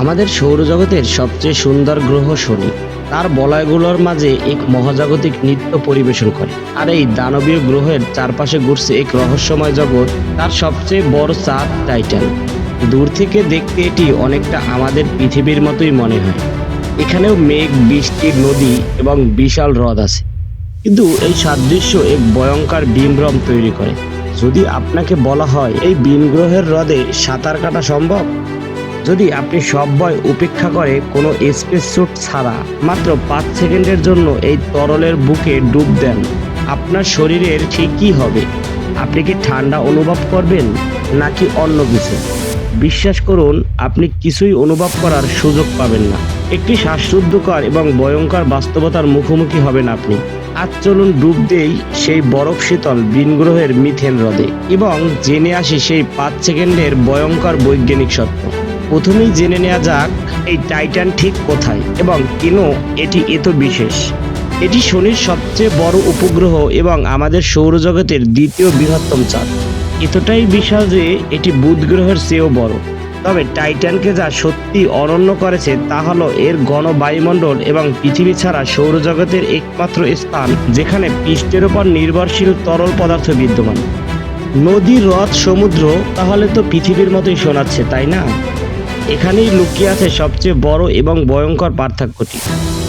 আমাদের সৌরজগতের সবচেয়ে সুন্দর গ্রহ শনি। তার বলয়গুলোর মাঝে এক মহাজাগতিক নৃত্য পরিবেশন করে। আর এই দানবীয় গ্রহের চারপাশে ঘুরছে এক রহস্যময় জগৎ, তার সবচেয়ে বড় চাঁদ টাইটান। দূর থেকে দেখতে এটি অনেকটা আমাদের পৃথিবীর মতোই মনে হয়। এখানেও মেঘ, বৃষ্টি, নদী এবং বিশাল হ্রদ আছে। কিন্তু এই সাদৃশ্য এক ভয়ঙ্কর বিমরম তৈরি করে। যদি আপনাকে বলা হয় এই বিন গ্রহের হ্রদে সাঁতার কাটা সম্ভব? যদি আপনি সব ভয় উপেক্ষা করে কোনো স্পেস স্যুট ছাড়া মাত্র পাঁচ সেকেন্ডের জন্য এই তরলের বুকে ডুব দেন, আপনার শরীরের ঠিক কী হবে? আপনি কি ঠান্ডা অনুভব করবেন নাকি অন্য কিছু? বিশ্বাস করুন, আপনি কিছুই অনুভব করার সুযোগ পাবেন না। একটি শ্বাসরুদ্ধকর এবং ভয়ঙ্কর বাস্তবতার মুখোমুখি হবেন আপনি। আজ চলুন ডুব দেই সেই বরফ শীতল বিনগ্রহের মিথেন হ্রদে এবং জেনে আসি সেই পাঁচ সেকেন্ডের ভয়ঙ্কর বৈজ্ঞানিক সত্য। প্রথমেই জেনে নেওয়া যাক, এই টাইটান ঠিক কোথায় এবং কেন এটি এত বিশেষ। এটি শনির সবচেয়ে বড় উপগ্রহ এবং আমাদের সৌরজগতের দ্বিতীয় বৃহত্তম চাঁদ। এতটাই বিশাল যে এটি বুধ গ্রহের চেয়েও বড়। তবে টাইটানকে যা সত্যি অনন্য করেছে তা হলো এর ঘন বায়ুমণ্ডল এবং পৃথিবী ছাড়া সৌরজগতের একমাত্র স্থান, যেখানে পৃষ্ঠের উপর নির্ভরশীল তরল পদার্থ বিদ্যমান। নদী, হ্রদ, সমুদ্র, তাহলে তো পৃথিবীর মতোই শোনাচ্ছে, তাই না? এখানেই লুকিয়ে আছে সবচেয়ে বড় এবং ভয়ঙ্কর পার্থক্যটি।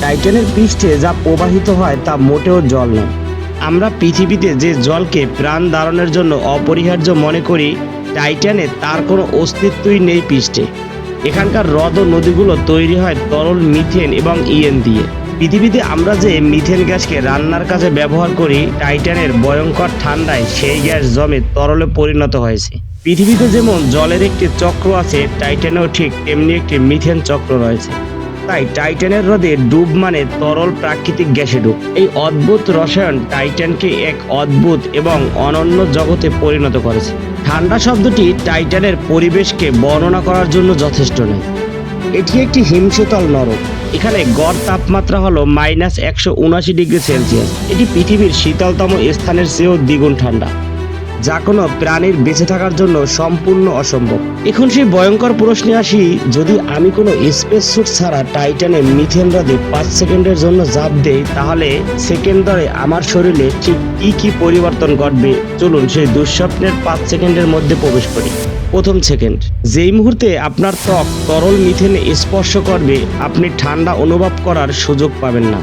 টাইটানের পৃষ্ঠে যা প্রবাহিত হয় তা মোটেও জল নয়। আমরা পৃথিবীতে যে জলকে প্রাণ ধারণের জন্য অপরিহার্য মনে করি, টাইটানে তার কোনো অস্তিত্বই নেই পৃষ্ঠে। এখানকার হ্রদ ও নদীগুলো তৈরি হয় তরল মিথেন এবং ইএন দিয়ে। পৃথিবীতে আমরা যে মিথেন গ্যাসকে রান্নার কাজে ব্যবহার করি, টাইটানের ভয়ঙ্কর ঠান্ডায় সেই গ্যাস জমে তরলে পরিণত হয়েছে। পৃথিবীতে যেমন জলের একটি চক্র আছে, টাইটানেও ঠিক তেমনি একটি মিথেন চক্র রয়েছে। তাই টাইটানের হ্রদে ডুব মানে তরল প্রাকৃতিক গ্যাসে ডুব। এই অদ্ভুত রসায়ন টাইটানকে এক অদ্ভুত এবং অনন্য জগতে পরিণত করেছে। ঠান্ডা শব্দটি টাইটানের পরিবেশকে বর্ণনা করার জন্য যথেষ্ট নয়। এটি একটি হিমশীতল নরক। এখানে গড় তাপমাত্রা হলো মাইনাস একশো ডিগ্রি সেলসিয়াস। এটি পৃথিবীর শীতলতম স্থানের চেয়েও দ্বিগুণ ঠান্ডা। যা কোনো প্রাণীর বেঁচে থাকার জন্য সম্পূর্ণ অসম্ভব। এখন সেই ভয়ঙ্কর প্রশ্নে আসি, যদি আমি কোনো স্পেস স্যুট ছাড়া টাইটানে মিথেন হ্রদে পাঁচ সেকেন্ডের জন্য জাপ দেই, তাহলে সেকেন্ড ধরে আমার শরীরে ঠিক কি কি পরিবর্তন ঘটবে? চলুন সেই দুঃস্বপ্নের পাঁচ সেকেন্ডের মধ্যে প্রবেশ করি। প্রথম সেকেন্ড, যেই মুহূর্তে আপনার ত্বক তরল মিথেনে স্পর্শ করবে, আপনি ঠান্ডা অনুভব করার সুযোগ পাবেন না।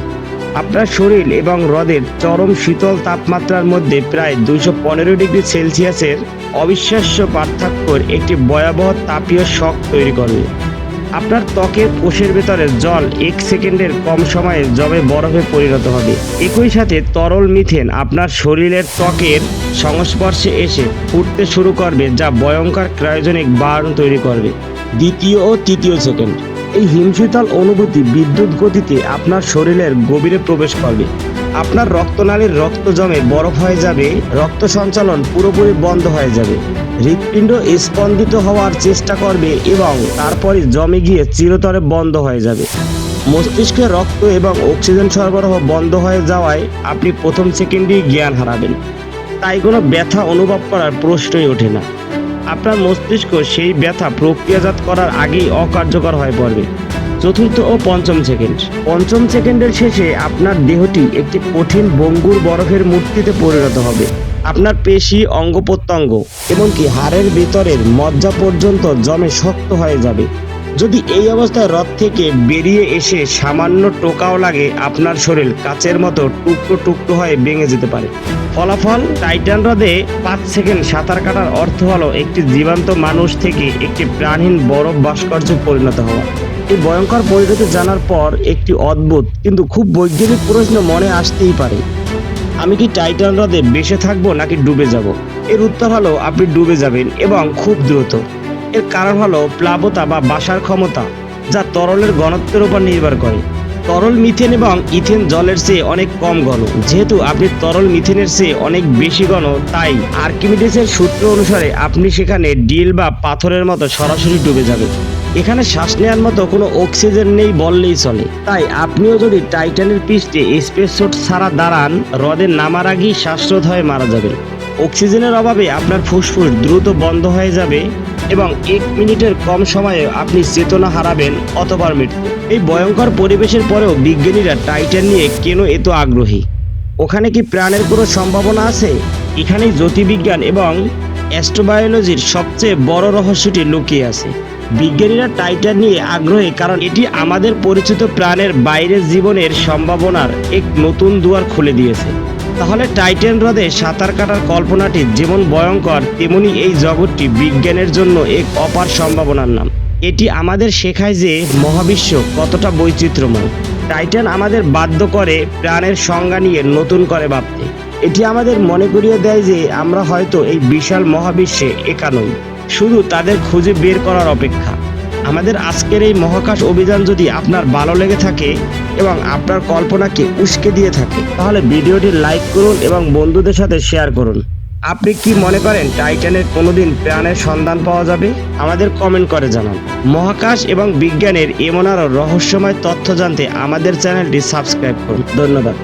আপনার শরীর এবং হ্রদের চরম শীতল তাপমাত্রার মধ্যে প্রায় দুশো পনেরো ডিগ্রি সেলসিয়াসের অবিশ্বাস্য পার্থক্যর একটি ভয়াবহ তাপীয় শক তৈরি করবে। আপনার ত্বকের কোষের ভেতরে জল এক সেকেন্ডের কম সময়ে জমে বরফে পরিণত হবে। একই সাথে তরল মিথেন আপনার শরীরের ত্বকের সংস্পর্শে এসে ফুটতে শুরু করবে, যা ভয়ঙ্কর ক্রায়োজনিক বার্ন তৈরি করবে। দ্বিতীয় ও তৃতীয় সেকেন্ড। এই হিমশীতল অনুভূতি বিদ্যুৎ গতিতে আপনার শরীরের গভীরে প্রবেশ করবে। আপনার রক্তনালীর রক্ত জমে বরফ হয়ে যাবে, রক্ত সঞ্চালন পুরোপুরি বন্ধ হয়ে যাবে। হৃৎপিণ্ড স্পন্দিত হওয়ার চেষ্টা করবে এবং তারপরে জমে গিয়ে চিরতরে বন্ধ হয়ে যাবে। মস্তিষ্কে রক্ত এবং অক্সিজেন সরবরাহ বন্ধ হয়ে যাওয়ায় আপনি প্রথম সেকেন্ডেই জ্ঞান হারাবেন। তাই কোনো ব্যথা অনুভব করার প্রশ্নই ওঠে না। আপনার মস্তিষ্ক সেই ব্যথা প্রক্রিয়াজাত করার আগেই অকার্যকর হয়ে পড়বে। চতুর্থ ও পঞ্চম সেকেন্ড। পঞ্চম সেকেন্ডের শেষে আপনার দেহটি একটি কঠিন বঙ্গুর বরফের মূর্তিতে পরিণত হবে। আপনার পেশি অঙ্গ প্রত্যঙ্গ এমনকি হাড়ের ভিতরের মজ্জা পর্যন্ত জমে শক্ত হয়ে যাবে। যদি এই অবস্থায় হ্রদ থেকে বেরিয়ে এসে সামান্য টোকাও লাগে, আপনার শরীর কাচের মতো টুকরো টুকরো হয়ে ভেঙে যেতে পারে। ফলাফল, টাইটান হ্রদে পাঁচ সেকেন্ড সাঁতার কাটার অর্থ হলো একটি জীবন্ত মানুষ থেকে একটি প্রাণহীন বরফ ভাস্কর্য পরিণত হওয়া। এই ভয়ঙ্কর পরিণতি জানার পর একটি অদ্ভুত কিন্তু খুব বৈজ্ঞানিক প্রশ্ন মনে আসতেই পারে। আমি কি টাইটান হ্রদে বেঁচে থাকব নাকি ডুবে যাব? এর উত্তর হলো, আপনি ডুবে যাবেন এবং খুব দ্রুত। এর কারণ হলো প্লাবতা বা বাসার ক্ষমতা, যা তরলের ঘনত্বের উপর নির্ভর করে। তরল মিথেন এবং ইথেন জলের চেয়ে অনেক কম ঘন। যেহেতু আপনি তরল মিথেনের চেয়ে অনেক বেশি ঘন, তাই আর্কিমিডিসের সূত্র অনুসারে আপনি সেখানে ডিল বা পাথরের মতো সরাসরি ডুবে যাবেন। এখানে শ্বাস নেওয়ার মতো কোনো অক্সিজেন নেই বললেই চলে। তাই আপনিও যদি টাইটানের পৃষ্ঠে স্পেস ছাড়া দাঁড়ান, হ্রদে নামার আগেই শ্বাসরোধ হয়ে মারা যাবেন। অক্সিজেনের অভাবে আপনার ফুসফুস দ্রুত বন্ধ হয়ে যাবে এবং এক মিনিটের কম সময়ে আপনি চেতনা হারাবেন অথবা মৃত্যু। এই ভয়ঙ্কর পরিবেশের পরেও বিজ্ঞানীরা টাইটান নিয়ে কেন এত আগ্রহী? ওখানে কি প্রাণের কোনো সম্ভাবনা আছে? এখানে জ্যোতির্বিজ্ঞান এবং অ্যাস্ট্রোবায়োলজির সবচেয়ে বড় রহস্যটি লুকিয়ে আছে। বিজ্ঞানীরা টাইটান নিয়ে আগ্রহী কারণ এটি আমাদের পরিচিত প্রাণের বাইরের জীবনের সম্ভাবনার এক নতুন দুয়ার খুলে দিয়েছে। তাহলে টাইটান হ্রদে সাঁতার কাটার কল্পনাটি যেমন ভয়ঙ্কর, তেমনি এই জগৎটি বিজ্ঞানের জন্য এক অপার সম্ভাবনার নাম। এটি আমাদের শেখায় যে মহাবিশ্ব কতটা বৈচিত্র্যময়। টাইটান আমাদের বাধ্য করে প্রাণের সংজ্ঞা নিয়ে নতুন করে ভাবতে। এটি আমাদের মনে করিয়ে দেয় যে আমরা হয়তো এই বিশাল মহাবিশ্বে একা নই। শুধু তাদের খুঁজে বের করার অপেক্ষা। আমাদের আজকের এই মহাকাশ অভিযান যদি আপনার ভালো লেগে থাকে এবং আপনার কল্পনাকে উস্কে দিয়ে থাকে, তাহলে ভিডিওটি লাইক করুন এবং বন্ধুদের সাথে শেয়ার করুন। আপনি কি মনে করেন টাইটানের কোনোদিন প্রাণের সন্ধান পাওয়া যাবে? আমাদের কমেন্ট করে জানান। মহাকাশ এবং বিজ্ঞানের এমন আরও রহস্যময় তথ্য জানতে আমাদের চ্যানেলটি সাবস্ক্রাইব করুন। ধন্যবাদ।